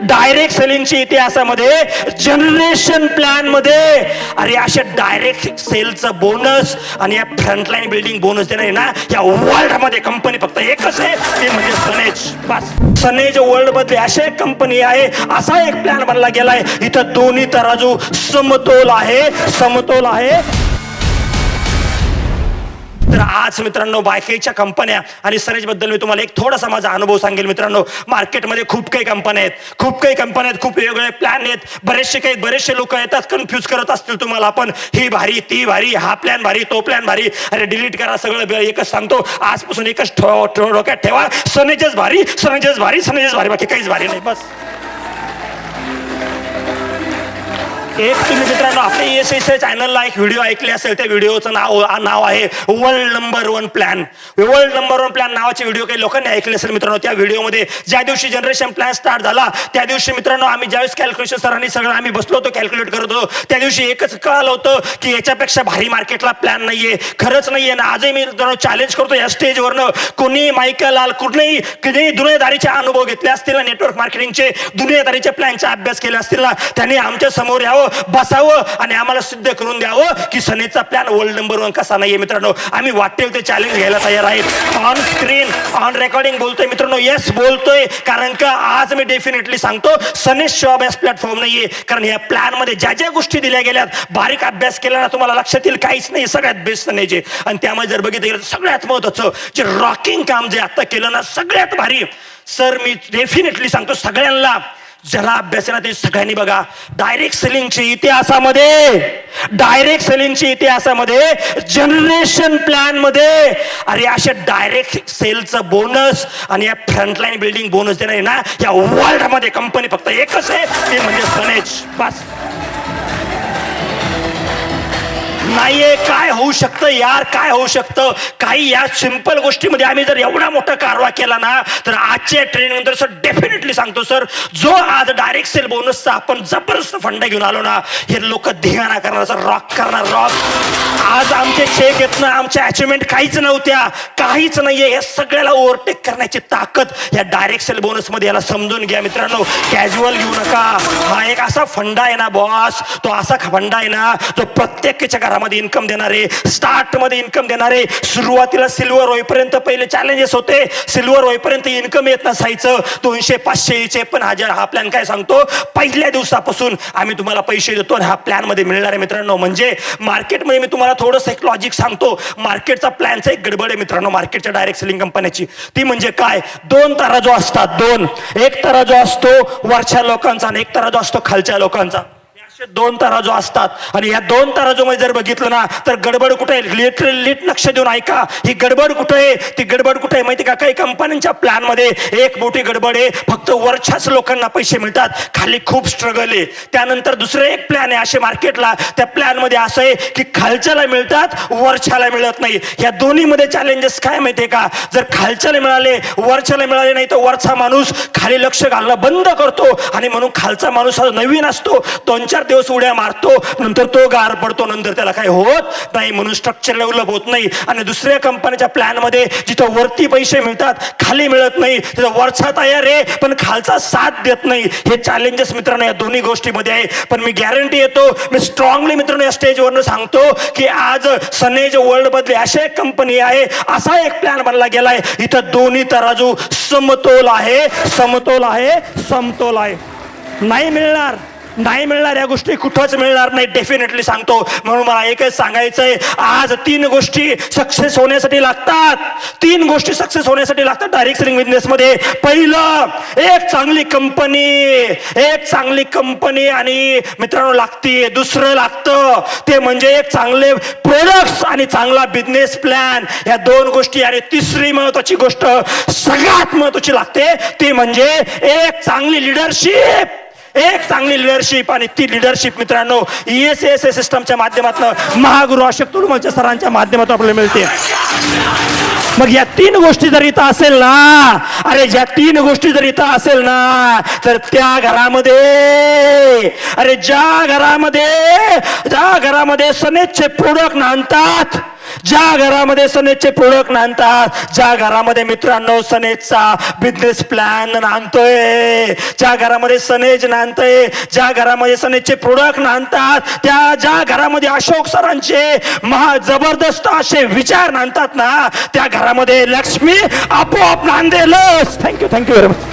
Direct सेलिंगच्या इतिहासामध्ये generation प्लॅनमध्ये. अरे अशा डायरेक्ट सेलचं बोनस आणि या फ्रंटलाईन बिल्डिंग बोनस देणार ना या वर्ल्डमध्ये कंपनी फक्त एकच आहे. ते म्हणजे सनेज बस. सनेज वर्ल्डमध्ये अशा एक कंपनी आहे असा एक प्लॅन बनला गेलाय. इथं दोन्ही तराजू समतोल आहे समतोल आहे. तर आज मित्रांनो बायकेच्या कंपन्या आणि सरेजबद्दल मी तुम्हाला एक थोडासा माझा अनुभव सांगेल मित्रांनो. मार्केटमध्ये खूप काही कंपन्या आहेत. खूप काही कंपन्या आहेत खूप वेगवेगळे प्लॅन आहेत. बरेचसे काही बरेचसे लोक येतात कन्फ्यूज करत असतील तुम्हाला आपण. ही भारी ती भारी हा प्लॅन भारी तो प्लॅन भारी. अरे डिलीट करा सगळं एकच सांगतो. आजपासून एकच डोक्यात ठेवा. सनेजच भारी सनेजच भारी सनेजच भारी बाकी काहीच भारी नाही बस. एक तुम्ही मित्रांनो आपल्या एस एस चॅनलला एक व्हिडिओ ऐकले असेल त्या व्हिडिओचं नाव नाव आहे world number one plan world number one plan नावाचे व्हिडिओ काही लोकांनी ऐकले असेल मित्रांनो त्या व्हिडिओमध्ये ज्या दिवशी जनरेशन प्लॅन स्टार्ट झाला त्या दिवशी मित्रांनो आम्ही ज्यावेळेस कॅल्क्युलेशन सरांनी सगळं आम्ही बसलो होतो कॅल्क्युलेट करत होतो त्या दिवशी एकच कळालं होतं की याच्यापेक्षा भारी मार्केटला प्लॅन नाहीये खरंच नाहीये. ना आजही मी मित्रांनो चॅलेंज करतो या स्टेजवरनं कोणी मायका लाल कुठलेही कितीही दुनियादारीचे अनुभव घेतले असतील ना नेटवर्क मार्केटिंगचे दुनियादारीच्या प्लॅनचा अभ्यास केला असतील ना त्यांनी आमच्यासमोर यावं. बसावं आणि आम्हाला सिद्ध करून द्यावं की सनेचा प्लॅन वर्ल्ड नंबर वन कसा नाहीये मित्रांनो. आम्ही वाटेल ते चॅलेंज घ्यायला तयार आहेत. ऑन स्क्रीन ऑन रेकॉर्डिंग बोलतोय मित्रांनो. येस बोलतोय. कारण का आज मी डेफिनेटली सांगतो सनेश शिवा बेस्ट प्लॅटफॉर्म नाहीये. कारण या प्लॅनमध्ये ज्या ज्या गोष्टी दिल्या गेल्यात बारीक अभ्यास केला ना तुम्हाला लक्षात येईल काहीच नाही. सगळ्यात बेस्ट सनेचे. आणि त्यामध्ये जर बघितलं गेलं तर सगळ्यात महत्वाचं जे रॉकिंग काम जे आता केलं ना सगळ्यात भारी. सर मी डेफिनेटली सांगतो सगळ्यांना जरा अभ्यासाला ते सगळ्यांनी बघा. डायरेक्ट सेलिंगच्या इतिहासामध्ये डायरेक्ट सेलिंगच्या इतिहासामध्ये जनरेशन प्लॅनमध्ये अरे अशा डायरेक्ट सेलचं बोनस आणि या फ्रंटलाईन बिल्डिंग बोनस देणार ना या वर्ल्डमध्ये कंपनी फक्त एकच आहे ते म्हणजे सनेज बस. नाहीये काय होऊ शकतं यार काय होऊ शकतं? काही या सिंपल गोष्टीमध्ये आम्ही जर एवढा मोठा कारवा केला ना तर आजच्या ट्रेनिंग नंतर सर डेफिनेटली सांगतो सर जो आज डायरेक्ट सेल बोनसचा आपण जबरदस्त फंड घेऊन आलो ना हे लोक धिंगाणा करणार सर रॉक करणार रॉक आज आमचे चेक येत ना आमच्या अचिव्हमेंट काहीच नव्हत्या काहीच नाहीये हे सगळ्याला ओव्हरटेक करण्याची ताकद या डायरेक्ट सेल बोनसमध्ये याला समजून घ्या मित्रांनो. कॅज्युअल घेऊ नका. हा एक असा फंडा आहे ना बॉस तो असा फंडा आहे ना जो प्रत्येकाच्या बारामध्ये इन्कम देणारे स्टार्टमध्ये इन्कम देणारे सुरुवातीला सिल्वर होईपर्यंत पहिले चॅलेंजेस होते. सिल्वर होईपर्यंत इन्कम येत नसायचं. दोनशे पाचशेचे पण हजार हा प्लॅन काय सांगतो? पहिल्या दिवसापासून आम्ही तुम्हाला पैसे देतो आणि हा प्लॅनमध्ये मिळणार आहे मित्रांनो म्हणजे मार्केटमध्ये मी तुम्हाला थोडंसं एक लॉजिक सांगतो. मार्केटचा प्लॅनचा एक गडबड आहे मित्रांनो मार्केटच्या डायरेक्ट सेलिंग कंपन्याची ती म्हणजे काय? दोन तारा जो असतात दोन. एक तारा जो असतो वरच्या लोकांचा आणि एक तारा जो असतो खालच्या लोकांचा. असे दोन तराजू असतात. आणि या दोन तराजूमध्ये जर बघितलं ना तर गडबड कुठे आहे? लिटरली लीट लक्ष देऊन ऐका. ही गडबड कुठे आहे? ती गडबड कुठे आहे माहिती का? काही कंपन्यांच्या प्लॅनमध्ये एक मोठी गडबड आहे. फक्त वरच्याच लोकांना पैसे मिळतात. खाली खूप स्ट्रगल आहे. त्यानंतर दुसरं एक प्लॅन आहे असे मार्केटला त्या प्लॅनमध्ये असं आहे की खालच्याला मिळतात वरच्याला मिळत नाही. या दोन्ही मध्ये चॅलेंजेस काय माहितीये का? जर खालच्याला मिळाले वरच्याला मिळाले नाही तर वरचा माणूस खाली लक्ष घालणं बंद करतो. आणि म्हणून खालचा माणूस हा नवीन असतो. दोन चार तोच उड्या मारतो नंतर तो गार पडतो नंतर त्याला काही होत नाही. म्हणून स्ट्रक्चर डेव्हलप होत नाही. आणि दुसऱ्या कंपनीच्या प्लॅनमध्ये जिथं वरती पैसे मिळतात खाली मिळत नाही. तिथं वरचा तयार आहे पण खालचा साथ देत नाही. हे चॅलेंजेस मित्रांनो या दोन्ही गोष्टीमध्ये आहे. पण मी गॅरंटी येतो मी स्ट्रॉंगली मित्रांनो या स्टेजवरनं सांगतो की आज सनेज वर्ल्ड मधली अशा एक कंपनी आहे असा एक प्लॅन बनला गेलाय. इथं दोन्ही तराजू समतोल आहे समतोल आहे समतोल आहे. नाही मिळणार. नाही मिळणार या गोष्टी कुठंच मिळणार नाही डेफिनेटली सांगतो. म्हणून मला एकच सांगायचंय आज तीन गोष्टी सक्सेस होण्यासाठी लागतात. तीन गोष्टी सक्सेस होण्यासाठी लागतात डायरेक्ट सेलिंग बिझनेस मध्ये. पहिलं एक चांगली कंपनी एक चांगली कंपनी आणि मित्रांनो लागते दुसरं लागतं ते म्हणजे एक चांगले प्रोडक्ट्स आणि चांगला बिझनेस प्लॅन या दोन गोष्टी आणि तिसरी महत्वाची गोष्ट सगळ्यात महत्वाची लागते ती म्हणजे एक चांगली लिडरशिप एक चांगली लिडरशिप आणि ती लिडरशिप मित्रांनो एस एस सिस्टमच्या माध्यमातून महागुरु अशोक तुरुमलच्या सरांच्या माध्यमातून आपल्याला मिळते. मग या तीन गोष्टी जर इथं असेल ना अरे ज्या तीन गोष्टी जर इथं असेल ना तर त्या घरामध्ये अरे ज्या घरामध्ये ज्या घरामध्ये सनेजचे प्रोडक्ट नांदतात ज्या घरामध्ये सनेजचे प्रोडक्ट नांदतात ज्या घरामध्ये मित्रांनो सनेजचा बिझनेस प्लॅन नांदतोय ज्या घरामध्ये सनेज नांदतय ज्या घरामध्ये सनेजचे प्रोडक्ट नांदतात त्या ज्या घरामध्ये अशोक सरांचे महा जबरदस्त असे विचार नांदतात ना त्या घरामध्ये लक्ष्मी आपोआप नांदेलच. Thank you thank you very much